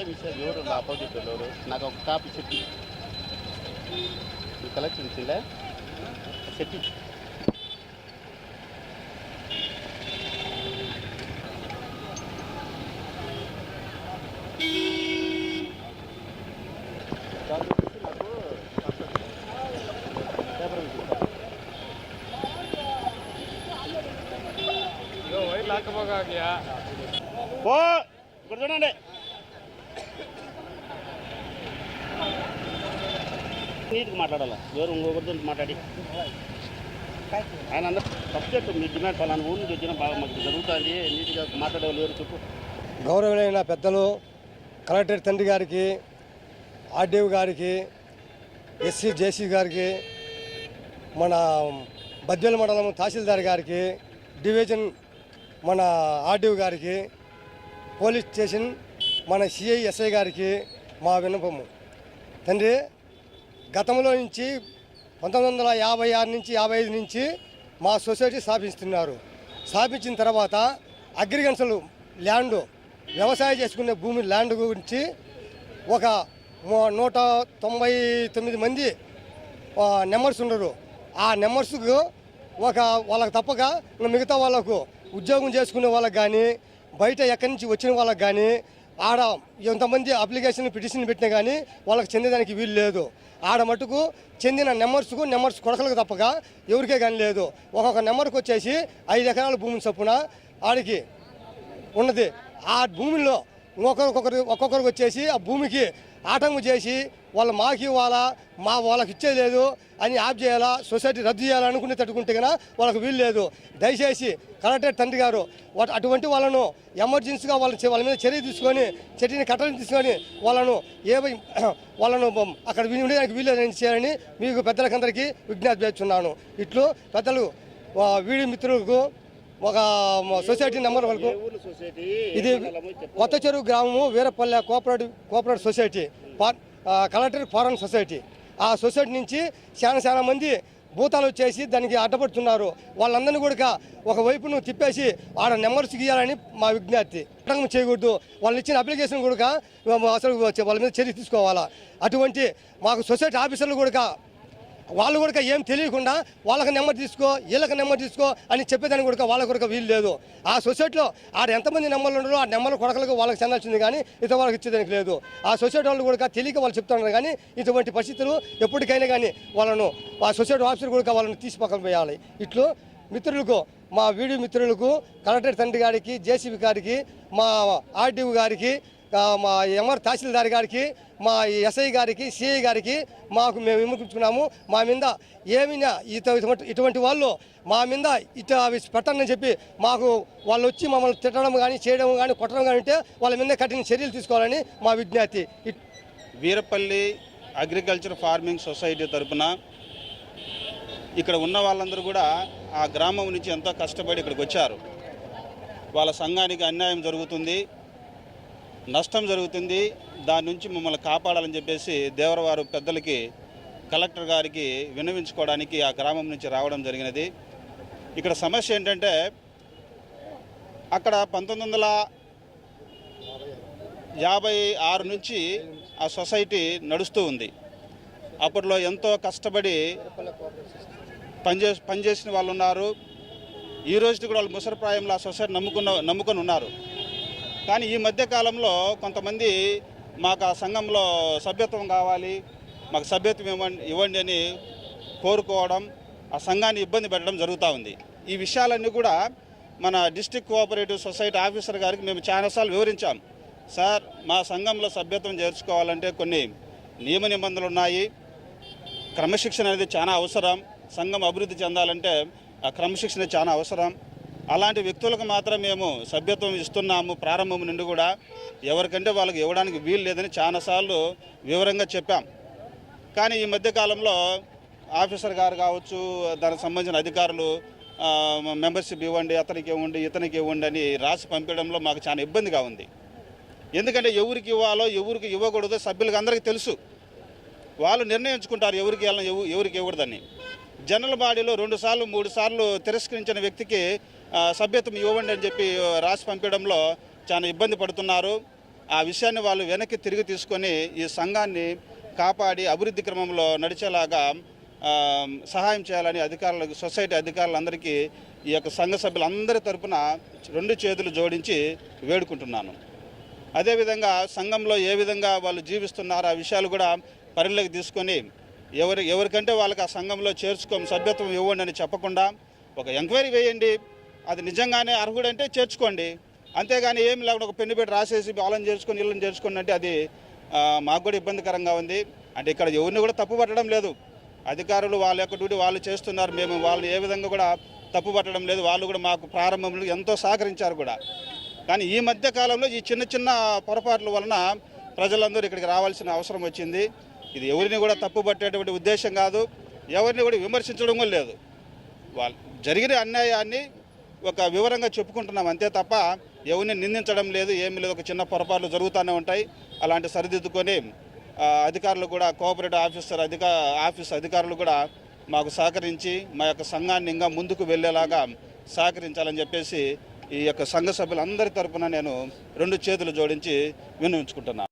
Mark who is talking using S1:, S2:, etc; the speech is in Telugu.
S1: ఏం విషయం? ఎవరు నా ఆపోజిట్ ఎవరు నాకు ఒక కాపీ చెప్పి. ఈ కలెక్షన్ పేపర్ ఇచ్చింది. ఓ ఇక్కడ చూడండి. నీట్గా మాట్లాడాలి? ఎవరు ఇంకొకరితో మాట్లాడి? ఆయన అందరూ సబ్జెక్ట్ మీ డిమాండ్ పలానా ఊరి నుంచి వచ్చిన బాగా మాకు జరుగుతుంది నీట్గా మాట్లాడేవాళ్ళు ఎవరు చెప్పు.
S2: గౌరవమైన పెద్దలు కలెక్టర్ తండ్రి గారికి ఆర్డీఓ గారికి ఎస్సీ జేసీ గారికి మన బద్వేల మండలం తహసీల్దార్ గారికి డివిజన్ మన ఆర్డీఓ గారికి పోలీస్ స్టేషన్ మన సిఐ ఎస్ఐ గారికి మా విన్నపము. తండ్రి గతంలో నుంచి పంతొమ్మిది వందల యాభై ఆరు నుంచి యాభై ఐదు నుంచి మా సొసైటీ స్థాపిస్తున్నారు. స్థాపించిన తర్వాత అగ్రికల్చర్ ల్యాండ్ వ్యవసాయం చేసుకునే భూమి ల్యాండ్ గురించి ఒక నూట తొంభై తొమ్మిది మంది నెంబర్స్ ఉండరు. ఆ నెంబర్స్కు ఒక వాళ్ళకి తప్పక మిగతా వాళ్ళకు ఉద్యోగం చేసుకునే వాళ్ళకి కానీ బయట ఎక్కడి నుంచి వచ్చిన వాళ్ళకి కానీ ఆడ ఎంతమంది అప్లికేషన్ పిటిషన్ పెట్టినా కానీ వాళ్ళకి చెందేదానికి వీలు లేదు. ఆడ మటుకు చెందిన నెంబర్స్కు నెంబర్స్ కొడకలకు తప్పక ఎవరికే కానీ లేదు. ఒక్కొక్క నెంబర్కి వచ్చేసి ఐదు ఎకరాల భూమిని చొప్పున ఆడికి ఉన్నది. ఆ భూమిలో ఒక్కొక్కరు ఒక్కొక్కరికి వచ్చేసి ఆ భూమికి ఆటంకం చేసి వాళ్ళు మాకు ఇవ్వాలా మా వాళ్ళకి ఇచ్చేది లేదు అని యాప్ చేయాలా సొసైటీ రద్దు చేయాలనుకునే తట్టుకుంటే కన్నా వాళ్ళకి వీలు లేదు. దయచేసి కలెక్టర్ తండ్రి గారు అటువంటి వాళ్ళను ఎమర్జెన్సీగా వాళ్ళ వాళ్ళ మీద చర్య తీసుకొని చర్యని కట్టలు తీసుకొని వాళ్ళను ఏ వాళ్ళను అక్కడ ఉండడానికి వీలు లేదని చేయాలని మీకు పెద్దలకందరికీ విజ్ఞప్తి చేస్తున్నాను. ఇట్లు పెద్దలు వీడి మిత్రులకు ఒక సొసైటీ నెంబర్ వాళ్ళకు. ఇది కొత్త చెరువు గ్రామము Veerapalle cooperative cooperative society collector foreign society ఆ సొసైటీ నుంచి చాలా చాలా మంది భూతాలు వచ్చేసి దానికి అడ్డపడుతున్నారు. వాళ్ళందరినీ కూడా ఒక వైపును తిప్పేసి ఆడ నెంబర్స్ గీయాలని మా విజ్ఞప్తి. ఆటంకం చేయకూడదు. వాళ్ళు ఇచ్చిన అప్లికేషన్ కూడా అసలు వాళ్ళ మీద చర్య తీసుకోవాలా? అటువంటి మాకు సొసైటీ ఆఫీసర్లు కూడా వాళ్ళు కూడా ఏం తెలియకుండా వాళ్ళకి నెంబర్ తీసుకో వీళ్ళకి నెంబర్ తీసుకో అని చెప్పేదానికి కూడా వాళ్ళ కొరకు వీలు లేదు. ఆ సొసైటీలో ఆడ ఎంతమంది నెంబర్లు ఉన్నారో ఆ నెంబర్ కొడకలకు వాళ్ళకి చెందాల్సింది కానీ ఇతర వాళ్ళకి ఇచ్చేదానికి లేదు. ఆ సొసైటీ వాళ్ళు కూడా తెలియక వాళ్ళు చెప్తున్నారు కానీ ఇటువంటి పరిస్థితులు ఎప్పటికైనా కానీ వాళ్ళను ఆ సొసైటీ ఆఫీసర్ కూడా వాళ్ళని తీసి పక్కన పోయాలి ఇట్లు మిత్రులకు మా వీడియో మిత్రులకు కలెక్టర్ తండ్రి గారికి జేసీబీ గారికి మా ఆర్డీఓ గారికి మా ఎంఆర్ తహసీల్దార్ గారికి మా ఎస్ఐ గారికి సిఐ గారికి మాకు మేము విమర్శించుకున్నాము మా మీద ఏమైనా ఇత- ఇటువంటి ఇటువంటి వాళ్ళు మా మీద ఇట అవి పెట్టండి చెప్పి మాకు వాళ్ళు వచ్చి మమ్మల్ని తిట్టడం కానీ చేయడం కానీ కొట్టడం కానీ ఉంటే వాళ్ళ మీద కఠిన చర్యలు తీసుకోవాలని మా విజ్ఞప్తి. ఇట్-
S3: వీరపల్లి అగ్రికల్చర్ ఫార్మింగ్ సొసైటీ తరపున ఇక్కడ ఉన్న వాళ్ళందరూ కూడా ఆ గ్రామం నుంచి ఎంతో కష్టపడి ఇక్కడికి వచ్చారు. వాళ్ళ సంఘానికి అన్యాయం జరుగుతుంది. నష్టం జరుగుతుంది. దాని నుంచి మమ్మల్ని కాపాడాలని చెప్పేసి దేవరవారు పెద్దలకి కలెక్టర్ గారికి విన్నవించుకోవడానికి ఆ గ్రామం నుంచి రావడం జరిగినది. ఇక్కడ సమస్య ఏంటంటే అక్కడ పంతొమ్మిది వందల యాభై ఆరు నుంచి ఆ సొసైటీ నడుస్తూ ఉంది. అప్పట్లో ఎంతో కష్టపడి పనిచే పనిచేసిన వాళ్ళు ఉన్నారు. ఈ రోజుకి కూడా వాళ్ళు ముసరప్రాయంలో ఆ సొసైటీ నమ్ముకున్న నమ్ముకొని ఉన్నారు. కానీ ఈ మధ్య కాలంలో కొంతమంది మాకు ఆ సంఘంలో సభ్యత్వం కావాలి మాకు సభ్యత్వం ఇవ్వండి ఇవ్వండి అని కోరుకోవడం ఆ సంఘాన్ని ఇబ్బంది పెట్టడం జరుగుతూ ఉంది. ఈ విషయాలన్నీ కూడా మన డిస్టిక్ కోఆపరేటివ్ సొసైటీ ఆఫీసర్ గారికి మేము చాలాసార్లు వివరించాం. సార్ మా సంఘంలో సభ్యత్వం చేర్చుకోవాలంటే కొన్ని నియమ నిబంధనలు ఉన్నాయి. క్రమశిక్షణ అనేది చాలా అవసరం. సంఘం అభివృద్ధి చెందాలంటే ఆ క్రమశిక్షణ చాలా అవసరం. అలాంటి వ్యక్తులకు మాత్రం మేము సభ్యత్వం ఇస్తున్నాము. ప్రారంభం నుండి కూడా ఎవరికంటే వాళ్ళకి ఇవ్వడానికి వీలు లేదని చాలాసార్లు వివరంగా చెప్పాం. కానీ ఈ మధ్యకాలంలో ఆఫీసర్ గారు కావచ్చు దానికి సంబంధించిన అధికారులు మెంబర్షిప్ ఇవ్వండి అతనికి ఇవ్వండి ఇతనికి ఇవ్వండి అని రాసి పంపించడంలో మాకు చాలా ఇబ్బందిగా ఉంది. ఎందుకంటే ఎవరికి ఇవ్వాలో ఎవరికి ఇవ్వకూడదో సభ్యులకు అందరికీ తెలుసు. వాళ్ళు నిర్ణయించుకుంటారు ఎవరికి ఇవ్వాలని ఎవరికి ఇవ్వకూడదని. జనరల్ బాడీలో రెండు సార్లు మూడు సార్లు తిరస్కరించిన వ్యక్తికి సభ్యత్వం ఇవ్వండి అని చెప్పి రాసి పంపించడంలో చాలా ఇబ్బంది పడుతున్నారు. ఆ విషయాన్ని వాళ్ళు వెనక్కి తిరిగి తీసుకొని ఈ సంఘాన్ని కాపాడి అభివృద్ధి క్రమంలో నడిచేలాగా సహాయం చేయాలని అధికారులకు సొసైటీ అధికారులందరికీ ఈ యొక్క సంఘ సభ్యులందరి తరపున రెండు చేతులు జోడించి వేడుకుంటున్నాను. అదేవిధంగా సంఘంలో ఏ విధంగా వాళ్ళు జీవిస్తున్నారు ఆ విషయాలు కూడా పరిలోకి తీసుకొని ఎవరి ఎవరికంటే వాళ్ళకి ఆ సంఘంలో చేర్చుకోం సభ్యత్వం ఇవ్వండి అని చెప్పకుండా ఒక ఎంక్వైరీ వేయండి. అది నిజంగానే అర్హుడంటే చేర్చుకోండి. అంతేగాని ఏం లేకుండా ఒక పెన్ను పెట్టి రాసేసి వాళ్ళని చేర్చుకొని వీళ్ళని చేర్చుకోండి అంటే అది మాకు కూడా ఇబ్బందికరంగా ఉంది. అంటే ఇక్కడ ఎవరిని కూడా తప్పు పట్టడం లేదు. అధికారులు వాళ్ళ యొక్క డ్యూటీ వాళ్ళు చేస్తున్నారు. మేము వాళ్ళు ఏ విధంగా కూడా తప్పు పట్టడం లేదు. వాళ్ళు కూడా మాకు ప్రారంభంలో ఎంతో సహకరించారు కూడా. కానీ ఈ మధ్య కాలంలో ఈ చిన్న చిన్న పొరపాట్ల వలన ప్రజలందరూ ఇక్కడికి రావాల్సిన అవసరం వచ్చింది. ఇది ఎవరిని కూడా తప్పు పట్టేటువంటి ఉద్దేశం కాదు. ఎవరిని కూడా విమర్శించడం కూడా లేదు. వాళ్ళు జరిగిన అన్యాయాన్ని ఒక వివరంగా చెప్పుకుంటున్నాం. అంతే తప్ప ఎవరిని నిందించడం లేదు ఏమి లేదు. ఒక చిన్న పొరపాట్లు జరుగుతూనే ఉంటాయి. అలాంటి సరిదిద్దుకొని అధికారులు కూడా కోఆపరేటివ్ ఆఫీసర్ అధిక ఆఫీస్ అధికారులు కూడా మాకు సహకరించి మా యొక్క సంఘాన్ని ఇంకా ముందుకు వెళ్ళేలాగా సహకరించాలని చెప్పేసి ఈ యొక్క సంఘ సభ్యులందరి తరఫున నేను రెండు చేతులు జోడించి విన్నవించుకుంటున్నాను